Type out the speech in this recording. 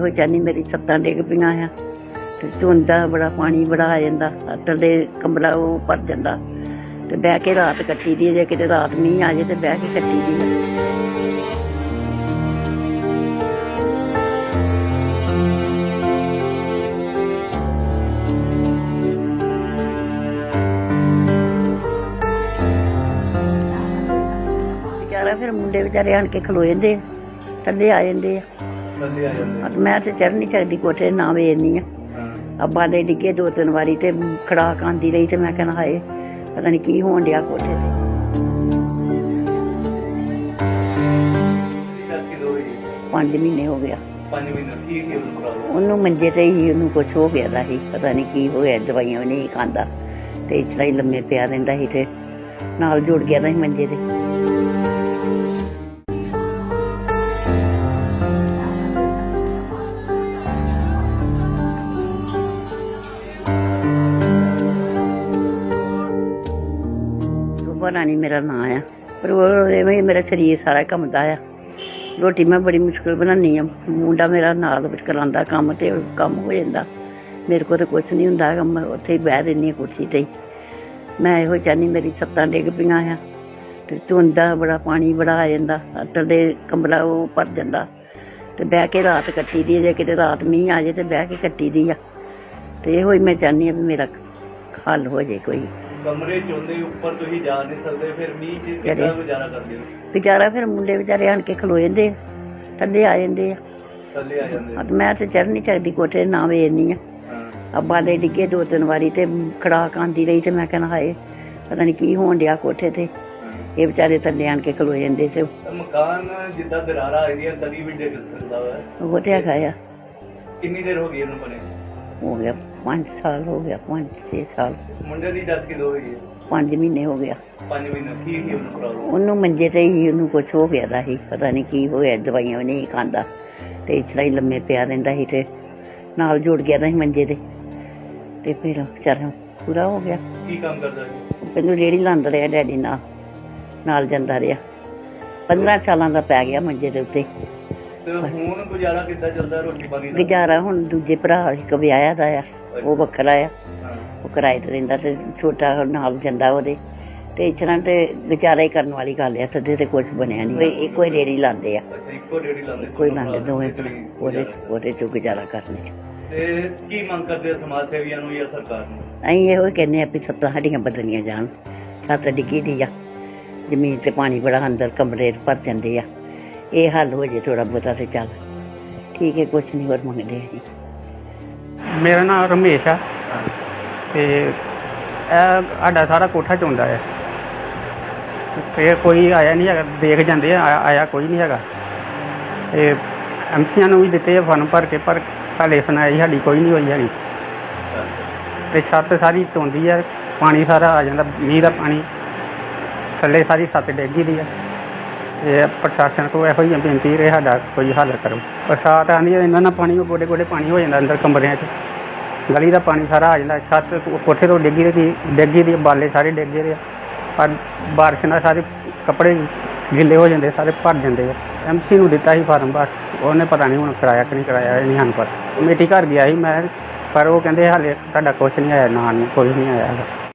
ਹੋਈ ਚਾਨੀ ਮੇਰੀ ਸੱਤਾਂ ਡਿੱਗ ਪਈਆਂ ਆ। ਤੇ ਧੁੰਦਾ ਬੜਾ ਪਾਣੀ ਬੜਾ ਆ ਜਾਂਦਾ ਥੱਲੇ ਕਮਰਾ ਉਹ ਭਰ ਜਾਂਦਾ। ਤੇ ਬਹਿ ਕੇ ਰਾਤ ਕੱਟੀ ਦੀ ਜੇ ਕਿਤੇ ਰਾਤ ਮੀਂਹ ਆ ਜੇ ਤੇ ਬਹਿ ਕੇ ਕੱਟੀ ਦੀ ਹੈ। ਫਿਰ ਮੁੰਡੇ ਵਿਚਾਰੇ ਆਣ ਕੇ ਖਲੋ ਜਾਂਦੇ ਆ, ਥੱਲੇ ਆ ਜਾਂਦੇ ਆ। ਅਤੇ ਮੈਂ ਤੇ ਚੜ੍ਹ ਨਹੀਂ ਸਕਦੀ ਕੋਠੇ ਤੇ, ਨਾ ਵੇਰਨੀ ਆ। ਹਾਂ। ਅੱਬਾ ਦੇ ਡਿੱਗੇ ਦੋ ਤਿੰਨ ਵਾਰੀ ਤੇ ਖੜਾਕ ਆਂਦੀ ਰਹੀ ਤੇ ਮੈਂ ਕਹਿੰਦਾ ਹਾਏ ਪਤਾ ਨਹੀਂ ਕੀ ਹੋਣ ਡਿਆ ਕੋਠੇ ਤੇ। ਹੀ 5 ਮਹੀਨੇ ਹੋ ਗਿਆ। ਪੰਜ ਉਹਨੂੰ ਮੰਜੇ ਤੇ ਹੀ ਉਹਨੂੰ ਕੁਝ ਹੋ ਗਿਆ ਦਾ ਸੀ ਪਤਾ ਨਹੀਂ ਕੀ ਹੋਇਆ ਦਵਾਈਆਂ ਨਹੀਂ ਖਾਂਦਾ। ਤੇ ਇਸ ਤਰ੍ਹਾਂ ਹੀ ਲੰਮੇ ਪਿਆ ਰਹਿੰਦਾ ਸੀ ਤੇ ਨਾਲ ਜੁੜ ਗਿਆ ਦਾ ਮੰਜੇ ਤੇ। ਸੁਭਾ ਰਾਣੀ ਮੇਰਾ ਨਾਂ ਆ। ਪਰ ਉਹ ਐਵੇਂ ਮੇਰਾ ਸਰੀਰ ਸਾਰਾ ਕੰਮਦਾ ਆ। ਰੋਟੀ ਮੈਂ ਬੜੀ ਮੁਸ਼ਕਿਲ ਬਣਾਉਂਦੀ ਆ। ਮੁੰਡਾ ਮੇਰਾ ਨਾਲ ਵਿੱਚ ਕਰਾਉਂਦਾ ਕੰਮ ਤੇ ਕੰਮ ਹੋ ਜਾਂਦਾ। ਮੇਰੇ ਕੋਲ ਤਾਂ ਕੁਝ ਨਹੀਂ ਹੁੰਦਾ ਕੰਮ ਉੱਥੇ ਹੀ ਬਹਿ ਰਹਿੰਦੀ ਹਾਂ ਕੁਰਸੀ ਤੇ ਹੀ। ਮੈਂ ਇਹੋ ਚਾਹਨੀ ਮੇਰੀ ਛੱਤਾਂ ਡਿੱਗ ਪਈਆਂ ਆ। ਤੇ ਧੁੰਦਾ ਬੜਾ ਪਾਣੀ ਬੜਾ ਆ ਜਾਂਦਾ। ਥੱਲੇ ਕਮਰਾ ਉਹ ਭਰ ਜਾਂਦਾ। ਤੇ ਬਹਿ ਕੇ ਰਾਤ ਕੱਟੀ ਦੀ ਜੇ ਕਿਤੇ ਰਾਤ ਮੀਂਹ ਆ ਜੇ ਤੇ ਬਹਿ ਕੇ ਕੱਟੀ ਦੀ ਆ। ਤੇ ਇਹੋ ਹੀ ਮੈਂ ਚਾਹਨੀ ਆ ਵੀ ਮੇਰਾ ਹੱਲ ਹੋ ਜੇ ਕੋਈ। ਕਮਰੇ ਚ ਉਹਦੇ ਉੱਪਰ ਤੁਸੀਂ ਜਾ ਨਹੀਂ ਸਕਦੇ ਫਿਰ ਮੀਂਹ ਚ ਕਿੱਦਾਂ ਗੁਜ਼ਾਰਾ ਕਰਦੇ ਹੋ? ਵਿਚਾਰਾ ਫਿਰ ਮੁੰਡੇ ਵਿਚਾਰੇ ਆਣ ਕੇ ਖਲੋ ਜਾਂਦੇ ਆ, ਥੱਲੇ ਆ ਜਾਂਦੇ ਆ। ਥੱਲੇ ਆ ਜਾਂਦੇ ਅਤੇ ਮੈਂ ਤੇ ਚੜ੍ਹ ਨਹੀਂ ਸਕਦੀ ਕੋਠੇ ਤੇ, ਨਾ ਵੇਰਨੀ ਆ। ਹਾਂ। ਅੱਬਾ ਦੇ ਡਿੱਗੇ ਦੋ ਤਿੰਨ ਵਾਰੀ ਤੇ ਖੜਾਕ ਆਂਦੀ ਰਹੀ ਤੇ ਮੈਂ ਕਹਿੰਦਾ ਹਾਏ ਪਤਾ ਨਹੀਂ ਕੀ ਹੋਣ ਡਿਆ ਕੋਠੇ ਤੇ। ਹਾਂ। ਇਹ ਵਿਚਾਰੇ ਥੱਲੇ ਆਣ ਕੇ ਖਲੋ ਜਾਂਦੇ ਤੇ। ਤਾਂ ਮਕਾਨ ਜਿੱਦਾਂ ਦਰਾਰਾ ਆਈਆਂ ਕਦੀ ਵੀ ਡਿੱਗ ਸਕਦਾ ਵਾ। ਉਹ ਤੇ ਹੈਗਾ ਆ। ਕਿੰਨੀ ਦੇਰ ਹੋ ਗਈ ਇਹਨੂੰ ਬਣੇ? ਹੋ ਗਿਆ 5 ਸਾਲ ਹੋ ਗਿਆ 5 6 ਸਾਲ। ਮੁੰਡੇ ਦੀ ਡੈਥ ਕਿਦੋਂ ਹੋਈ ਹੈ? 5 ਮਹੀਨੇ ਹੋ ਗਿਆ। 5 ਮਹੀਨੇ ਕੀ ਕੀ ਉਹਨੂੰ ਕਰਾਓ ਉਹਨੂੰ ਮੰਜੇ ਤੇ ਹੀ ਉਹਨੂੰ ਕੁਝ ਹੋ ਗਿਆ ਦਾ ਸੀ ਪਤਾ ਨਹੀਂ ਕੀ ਹੋਇਆ ਦਵਾਈਆਂ ਨਹੀਂ ਖਾਂਦਾ। ਤੇ ਇਸ ਤਰ੍ਹਾਂ ਹੀ ਲੰਮੇ ਪਿਆ ਰਹਿੰਦਾ ਸੀ ਤੇ ਨਾਲ ਜੁੜ ਗਿਆ ਦਾ ਸੀ ਮੰਜੇ ਤੇ। ਤੇ ਫਿਰ ਵਿਚਾਰਾ ਪੂਰਾ ਹੋ ਗਿਆ। ਕੀ ਕੰਮ ਕਰਦਾ ਹੈ ਪਹਿਲਾਂ ਰੇੜੀ ਲਾਂਦਾ ਰਿਹਾ ਡੈਡੀ ਨਾਲ ਨਾਲ ਜਾਂਦਾ ਰਿਹਾ। 15 ਸਾਲਾਂ ਦਾ ਪੈ ਗਿਆ ਮੰਜੇ ਦੇ ਉੱਤੇ। ਤੇ ਹੁਣ ਗੁਜ਼ਾਰਾ ਕਿੱਦਾਂ ਚੱਲਦਾ ਰੋਟੀ ਪਾਣੀ ਦਾ? ਗੁਜ਼ਾਰਾ ਹੁਣ ਦੂਜੇ ਭਰਾ ਇੱਕ ਵਿਆਹਿਆ ਦਾ ਆ ਉਹ ਵੱਖਰਾ ਆ। ਉਹ ਕਿਰਾਏ ਤੇ ਰਹਿੰਦਾ ਤੇ ਛੋਟਾ ਨਾਲ ਜਾਂਦਾ ਉਹਦੇ। ਤੇ ਇਸ ਤਰ੍ਹਾਂ ਤੇ ਗੁਜ਼ਾਰਾ ਹੀ ਕਰਨ ਵਾਲੀ ਗੱਲ ਆ ਸਦੇ ਤੇ ਕੁਝ ਬਣਿਆ ਨਹੀਂ। ਕੋਈ ਇੱਕੋ ਹੀ ਰੇੜੀ ਲਾਉਂਦੇ ਆ। ਇੱਕੋ ਡੇੜੀ ਲਾਉਂਦੇ ਕੋਈ ਭਰਾ ਦੋਵੇਂ ਉਹਦੇ ਉਹਦੇ ਚੋਂ ਗੁਜ਼ਾਰਾ ਕਰਨੇ। ਤੇ ਕੀ ਮੰਗ ਕਰਦੇ ਸਮਾਜ ਸੇਵੀਆਂ ਨੂੰ ਜਾਂ ਸਰਕਾਰ ਨੂੰ? ਅਸੀਂ ਇਹੋ ਹੀ ਕਹਿੰਦੇ ਆ ਵੀ ਸੱਤਾਂ ਸਾਡੀਆਂ ਬਦਲੀਆਂ ਜਾਣ। ਛੱਤ ਡਿੱਗੀ ਦੀ ਆ। ਜ਼ਮੀਨ ਤੇ ਪਾਣੀ ਬੜਾ ਅੰਦਰ ਕਮਰੇ ਭਰ ਜਾਂਦੇ ਆ। ਇਹ ਹੱਲ ਹੋ ਜੇ ਥੋੜਾ ਬਹੁਤਾ ਤੇ ਚੱਲ। ਠੀਕ ਹੈ, ਕੁਛ ਨਹੀਂ, ਹੋਰ ਮੰਗਦੇ ਅਸੀਂ ਮੇਰਾ ਨਾਮ ਰਮੇਸ਼ ਆ। ਤੇ ਇਹ ਸਾਡਾ ਸਾਰਾ ਕੋਠਾ ਚੋਂਦਾ ਹੈ ਤੇ ਕੋਈ ਆਇਆ ਨਹੀਂ ਹੈਗਾ, ਦੇਖ ਜਾਂਦੇ ਆ ਆਇਆ- ਆਇਆ ਕੋਈ ਨਹੀਂ ਹੈਗਾ। ਤੇ ਐਮਸੀਆਂ ਨੂੰ ਵੀ ਦਿੱਤੇ ਆ ਫਨ ਭਰ ਕੇ, ਪਰ ਹਾਲੇ ਸੁਣਾਈ ਸਾਡੀ ਕੋਈ ਨਹੀਂ ਹੋਈ ਹੈਗੀ। ਤੇ ਛੱਤ ਸਾਰੀ ਚੋਂਦੀ ਆ, ਪਾਣੀ ਸਾਰਾ ਆ ਜਾਂਦਾ, ਮੀਂਹ ਦਾ ਪਾਣੀ। ਥੱਲੇ ਸਾਰੀ ਛੱਤ ਡੇਗੀ ਦੀ ਆ। ਇਹ ਪ੍ਰਸ਼ਾਸਨ ਕੋਲ ਇਹੋ ਹੀ ਬੇਨਤੀ ਰਹੇ ਸਾਡਾ ਕੋਈ ਹੱਲ ਕਰੋ। ਬਰਸਾਤ ਆਉਂਦੀ ਹੈ ਇਹਨਾਂ ਨਾਲ ਪਾਣੀ ਗੋਡੇ ਗੋਡੇ ਪਾਣੀ ਹੋ ਜਾਂਦਾ ਅੰਦਰ ਕਮਰਿਆਂ 'ਚ। ਗਲੀ ਦਾ ਪਾਣੀ ਸਾਰਾ ਆ ਜਾਂਦਾ, ਛੱਤ ਕੋਠੇ ਤੋਂ ਡਿੱਗੀ ਦੀ ਡਿੱਗੀ ਦੀ, ਬਾਲੇ ਸਾਰੇ ਡਿੱਗੇ ਦੇ ਆ। ਪਰ ਬਾਰਿਸ਼ ਨਾਲ ਸਾਰੇ ਕੱਪੜੇ ਗਿੱਲੇ ਹੋ ਜਾਂਦੇ, ਸਾਰੇ ਭਰ ਜਾਂਦੇ ਆ। ਐਮਸੀ ਨੂੰ ਦਿੱਤਾ ਸੀ ਫਾਰਮ, ਬਸ ਉਹਨੇ ਪਤਾ ਨਹੀਂ ਹੁਣ ਕਰਾਇਆ ਕਿ ਨਹੀਂ ਕਰਾਇਆ, ਇਹ ਨਹੀਂ ਹਨ ਪਰ ਕਮੇਟੀ ਘਰ ਗਿਆ ਸੀ ਮੈਂ, ਪਰ ਉਹ ਕਹਿੰਦੇ ਹਾਲੇ ਤੁਹਾਡਾ ਕੁਛ ਨਹੀਂ ਆਇਆ, ਨਾਂ ਨਹੀਂ ਕੋਈ ਨਹੀਂ ਆਇਆ ਹੈਗਾ।